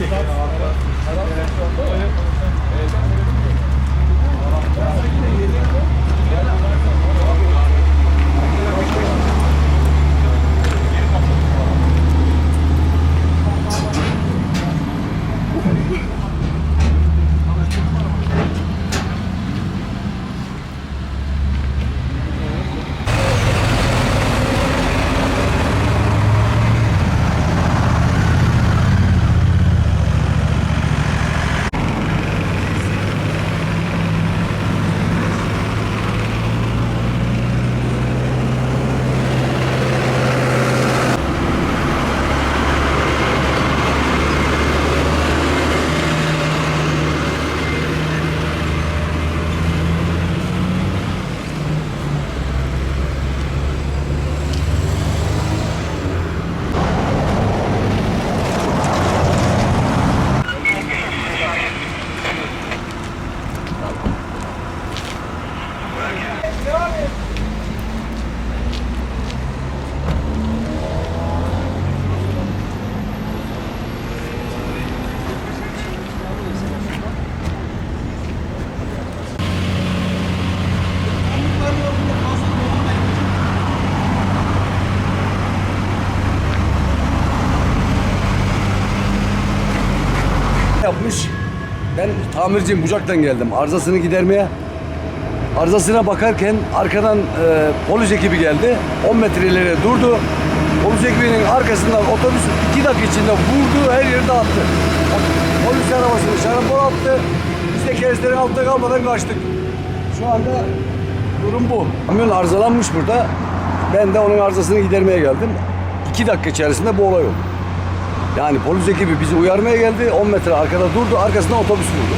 Arap, Arap, Arap, Arap, Arap, yapmış. Ben tamirciyim Bucak'tan geldim. Arızasını gidermeye. Arızasına bakarken arkadan e, polis ekibi geldi. 10 metre durdu. Polis ekibinin arkasından otobüs 2 dakika içinde vurdu, her yeri dağıttı. Polis arabasını şarapor attı. Biz de keresterin altında kalmadan kaçtık. Şu anda durum bu. Kamyon arızalanmış burada. Ben de onun arızasını gidermeye geldim. 2 dakika içerisinde bu olay oldu. Yani polis ekibi bizi uyarmaya geldi. 10 metre arkada durdu. Arkasından otobüs vurdu.